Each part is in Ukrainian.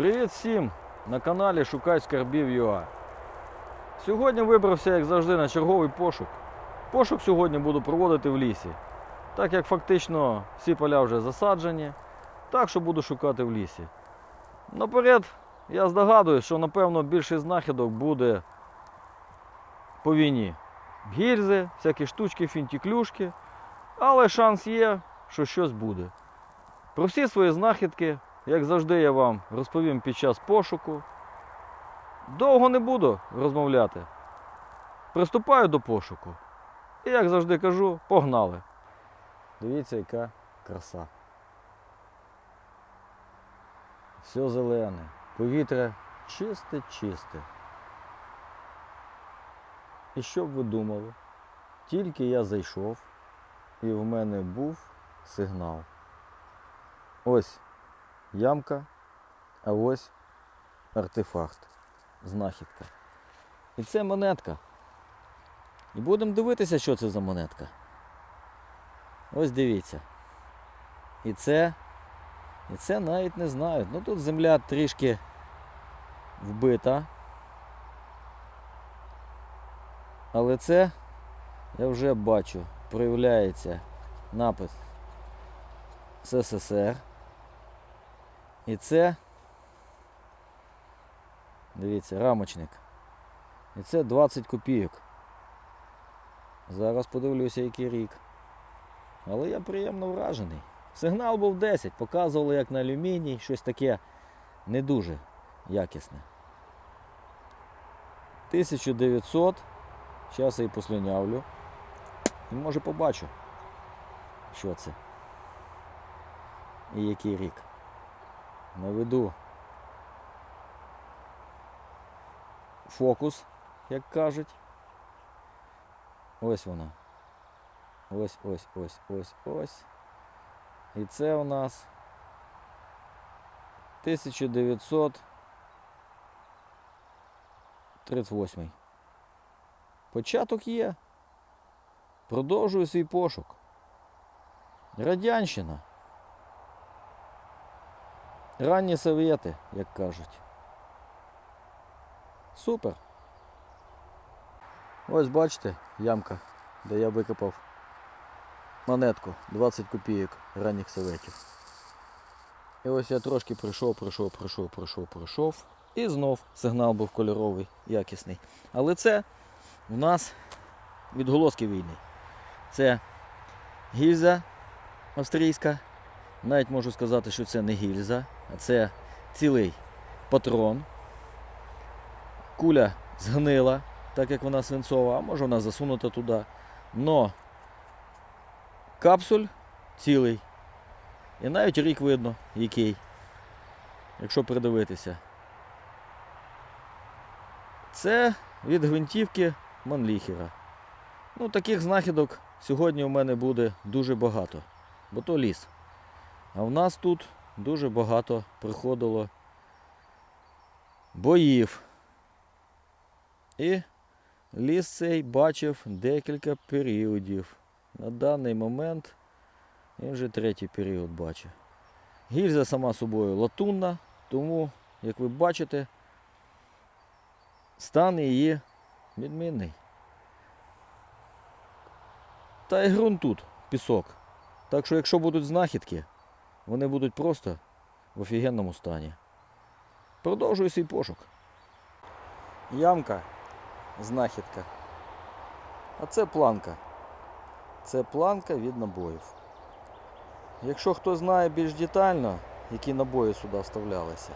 Привіт всім на каналі Шукай Скарбів ЮА. Сьогодні вибрався, як завжди, на черговий пошук. Пошук сьогодні буду проводити в лісі. Так як фактично всі поля вже засаджені, так що буду шукати в лісі. Наперед я здогадуюсь, що напевно більшість знахідок буде по війні. Гільзи, всякі штучки, фінтіклюшки. Але шанс є, що щось буде. Про всі свої знахідки як завжди, я вам розповім під час пошуку. Довго не буду розмовляти. Приступаю до пошуку. І, як завжди кажу, погнали. Дивіться, яка краса. Все зелене, повітря чисте-чисте. І що б ви думали? Тільки я зайшов, і в мене був сигнал. Ось ямка, а ось артефакт, знахідка. І це монетка. І будемо дивитися, що це за монетка. Ось дивіться. І це. І це навіть не знаю. Ну тут земля трішки вбита. Але це я вже бачу, проявляється напис СССР. І це, дивіться, рамочник. І це 20 копійок. Зараз подивлюся, який рік. Але я приємно вражений. Сигнал був 10, показували як на алюміній, щось таке не дуже якісне. 1900. Зараз я і послюнявлю. І може побачу, що це. І який рік наведу фокус, як кажуть. Ось вона. Ось, ось, ось, ось, ось. І це у нас 1938. Початок є. Продовжую свій пошук. Радянщина. Ранні совєти, як кажуть. Супер. Ось бачите, ямка, де я викопав монетку 20 копійок ранніх советів. І ось я трошки прийшов, прийшов, прийшов, прийшов, прийшов. І знов сигнал був кольоровий, якісний. Але це в нас відголоски війни. Це гільза австрійська. Навіть можу сказати, що це не гільза, це цілий патрон. Куля згнила, так як вона свинцова, а може вона засунута туди. Но капсуль цілий. І навіть рік видно, який, якщо придивитися. Це від гвинтівки Манліхера. Ну, таких знахідок сьогодні у мене буде дуже багато, бо то ліс. А в нас тут дуже багато приходило боїв. І ліс цей бачив декілька періодів. На даний момент він вже третій період бачить. Гільза сама собою латунна, тому, як ви бачите, стан її відмінний. Та й ґрунт тут, пісок. Так що, якщо будуть знахідки, вони будуть просто в офігенному стані. Продовжую свій пошук. Ямка, знахідка. А це планка. Це планка від набоїв. Якщо хто знає більш детально, які набої сюди вставлялися,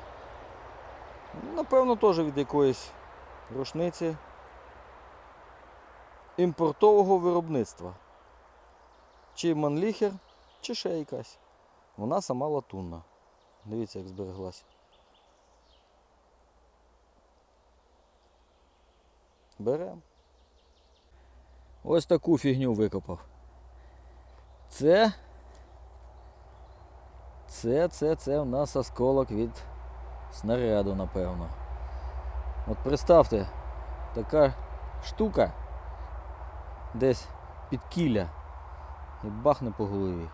напевно, теж від якоїсь рушниці імпортового виробництва. Чи манліхер, чи ще якась. Вона сама латунна. Дивіться, як збереглась. Берем. Ось таку фігню викопав. Це. Це, це, це у нас осколок від снаряду, напевно. От представте, така штука десь під кіля і бахне по голові.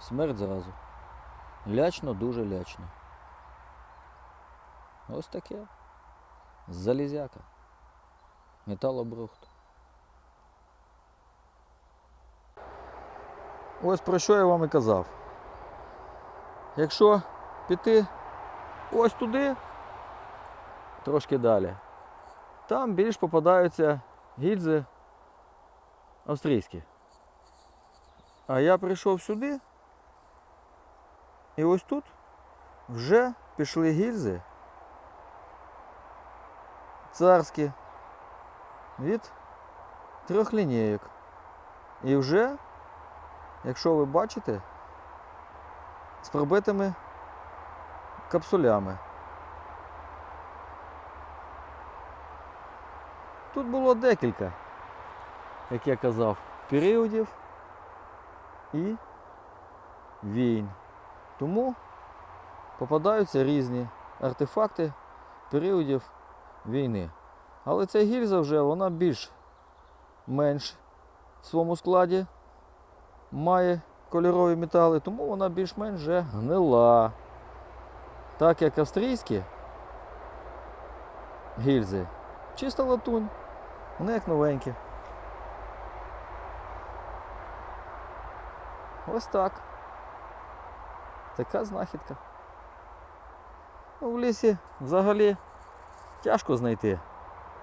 Смерть зразу. Лячно, дуже лячно. Ось таке. Залізяка. Металобрухт. Ось про що я вам і казав. Якщо піти ось туди, трошки далі, там більш попадаються гільзи австрійські. А я прийшов сюди, і ось тут вже пішли гільзи царські від трьох лінійок. І вже, якщо ви бачите, з пробитими капсулями. Тут було декілька, як я казав, періодів і війн. Тому попадаються різні артефакти періодів війни. Але ця гільза вже вона більш менш в своєму складі має кольорові метали, тому вона більш-менш вже гнила. Так як австрійські гільзи, чиста латунь, вони як новенькі. Ось так. Така знахідка. Ну, в лісі взагалі тяжко знайти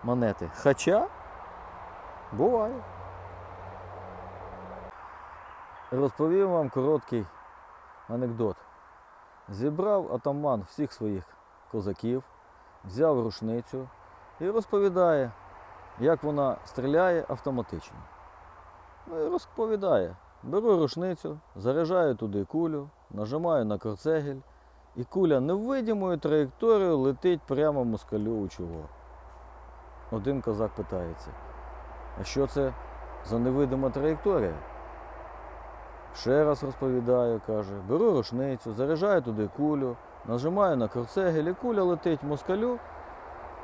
монети. Хоча буває. Розповім вам короткий анекдот. Зібрав атаман всіх своїх козаків, взяв рушницю і розповідає, як вона стріляє автоматично. Ну і розповідає. Беру рушницю, заряджаю туди кулю, нажимаю на корцегель, і куля невидимою траєкторією летить прямо москалю у чоло. Один козак питається, а що це за невидима траєкторія? Ще раз розповідаю, каже, беру рушницю, заряджаю туди кулю, нажимаю на корцегель і куля летить москалю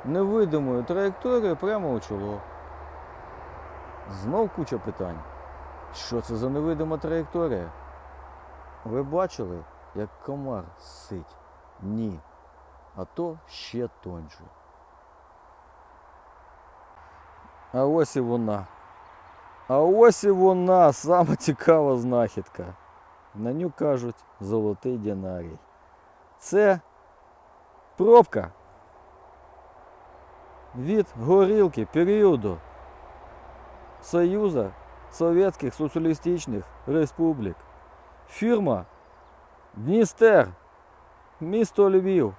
невидимою траєкторією прямо у чоло. Знов куча питань. Що це за невидима траєкторія? Ви бачили, як комар сить? Ні. А то ще тоньше. А ось і вона. А ось і вона, сама цікава знахідка. На ню кажуть золотий динарій. Це пробка від горілки періоду Союза Совєтських Соціалістичних Республік. Фірма Дністер, місто Львів,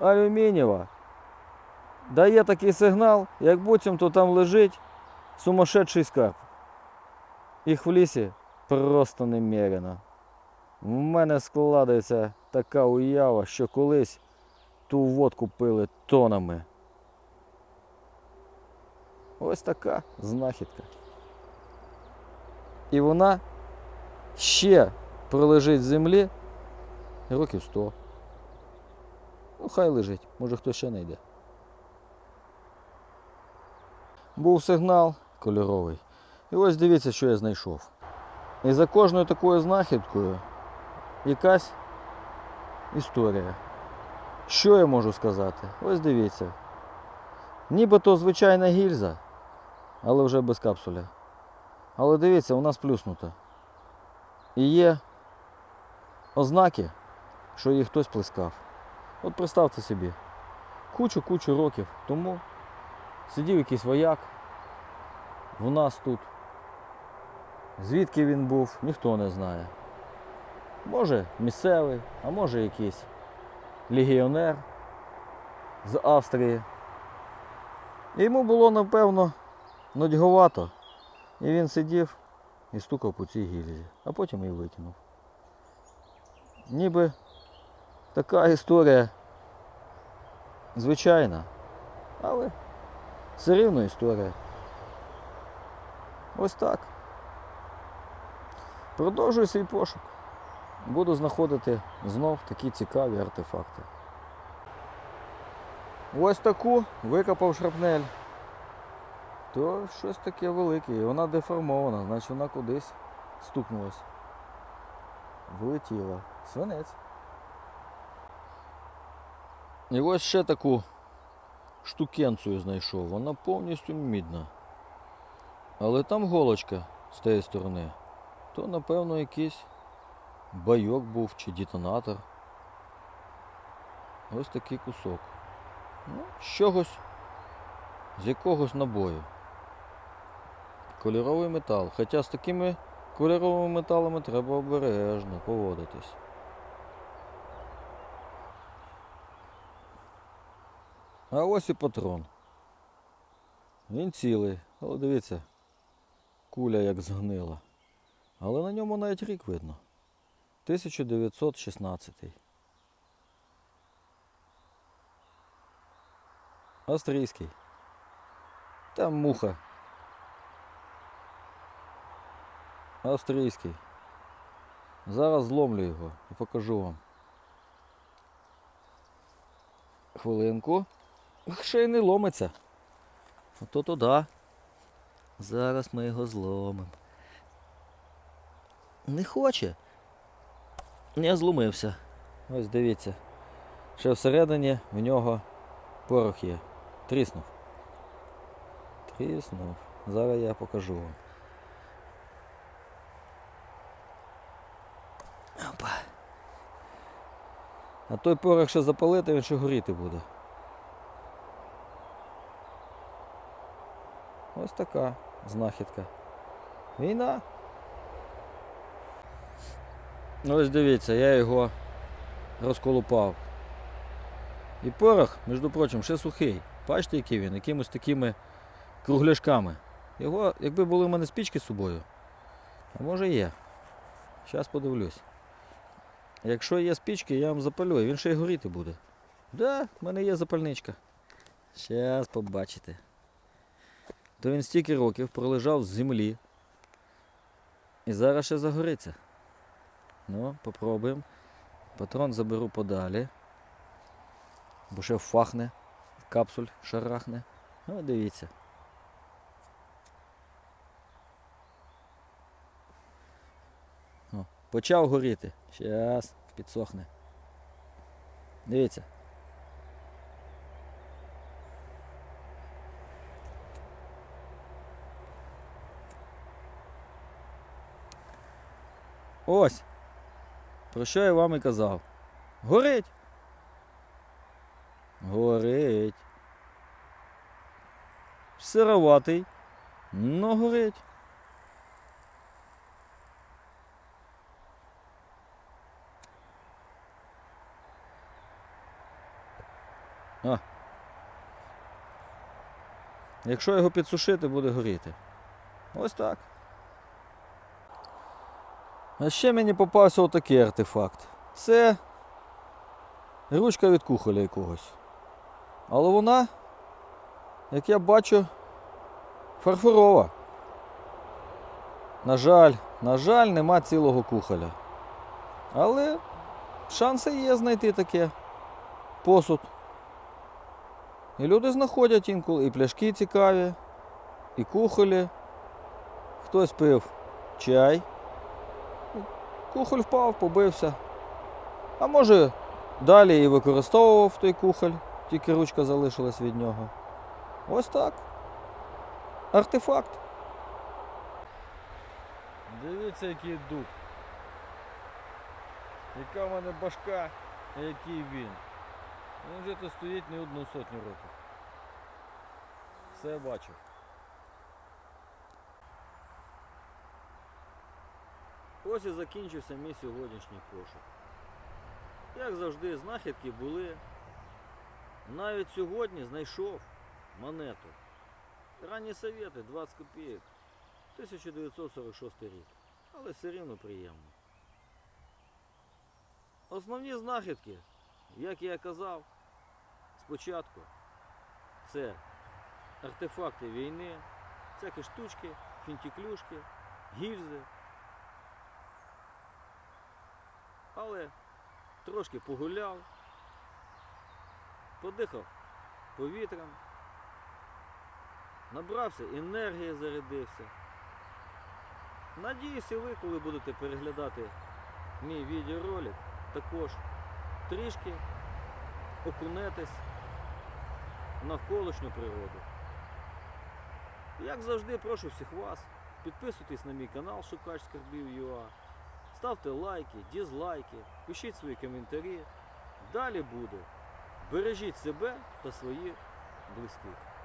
Алюмінієва. Дає такий сигнал, як буцімто там лежить сумасшедший скарб. Їх в лісі просто немерено. В мене складається така уява, що колись ту водку пили тонами. Ось така знахідка. І вона ще пролежить в землі років 100. Ну, хай лежить, може хтось ще знайде. Був сигнал кольоровий. І ось дивіться, що я знайшов. І за кожною такою знахідкою якась історія. Що я можу сказати? Ось дивіться. Нібито звичайна гільза, але вже без капсуля. Але дивіться, у нас плюснуто. І є ознаки, що її хтось плескав. От представте собі, кучу-кучу років тому сидів якийсь вояк в нас тут. Звідки він був, ніхто не знає. Може місцевий, а може якийсь легіонер з Австрії. І йому було, напевно, нудьговато. І він сидів і стукав по цій гільзі, а потім її викинув. Ніби така історія звичайна, але все рівно історія. Ось так. Продовжую свій пошук. Буду знаходити знов такі цікаві артефакти. Ось таку викопав шрапнель. То щось таке велике. І вона деформована, значить вона кудись стукнулась. Влетіла. Свинець. І ось ще таку штукенцію знайшов. Вона повністю мідна. Але там голочка з тієї сторони. То, напевно, якийсь байок був чи детонатор. Ось такий кусок. Ну, з чогось, з якогось набою. Кольоровий метал. Хоча з такими кольоровими металами треба обережно поводитись. А ось і патрон. Він цілий, але дивіться, куля як згнила. Але на ньому навіть рік видно. 1916. Австрійський. Там муха. Австрійський. Зараз зломлю його і покажу вам. Хвилинку. Ще й не ломиться. Ото туди. Зараз ми його зломимо. Не хоче. Не зломився. Ось дивіться. Ще всередині в нього порох є. Тріснув. Тріснув. Зараз я покажу вам. А той порох ще запалити, він ще горіти буде. Ось така знахідка. Війна. Ось дивіться, я його розколупав. І порох, між прочим, ще сухий. Бачите, який він, якимось такими кругляшками. Його, якби були в мене спічки з собою, а може є. Зараз подивлюсь. Якщо є спічки, я вам запалю, він ще й горіти буде. Да, в мене є запальничка. Зараз побачите. То він стільки років пролежав з землі. І зараз ще загориться. Ну, попробуємо. Патрон заберу подалі. Бо ще фахне, капсуль шарахне. Ну, дивіться. Почав горіти. Щас, підсохне. Дивіться. Ось. Про що я вам і казав. Горить. Горить. Сироватий, но горить. А. Якщо його підсушити, буде горіти. Ось так. А ще мені попався отакий артефакт. Це ручка від кухоля якогось. Але вона, як я бачу, фарфорова. На жаль, на жаль, нема цілого кухоля. Але шанси є знайти таке посуд. І люди знаходять інколи і пляшки цікаві, і кухолі. Хтось пив чай. Кухоль впав, побився. А може далі і використовував той кухоль, тільки ручка залишилась від нього. Ось так. Артефакт. Дивіться, який дуб. Яка в мене башка, а який він. Він вже тут стоїть не одну сотню років. Все бачив. Ось і закінчився мій сьогоднішній пошук. Як завжди, знахідки були. Навіть сьогодні знайшов монету. Ранні совєти 20 копійок. 1946 рік. Але все рівно приємно. Основні знахідки, як я казав спочатку, це артефакти війни, всякі штучки, фінтіклюшки, гільзи. Але трошки погуляв, подихав повітрям, набрався енергії, зарядився. Надіюся, ви, коли будете переглядати мій відеоролик, також трішки окунетесь навколишню природу. Як завжди, прошу всіх вас, підписуйтесь на мій канал Шукач Скарбів.ua, ставте лайки, дізлайки, пишіть свої коментарі. Далі буде. Бережіть себе та своїх близьких.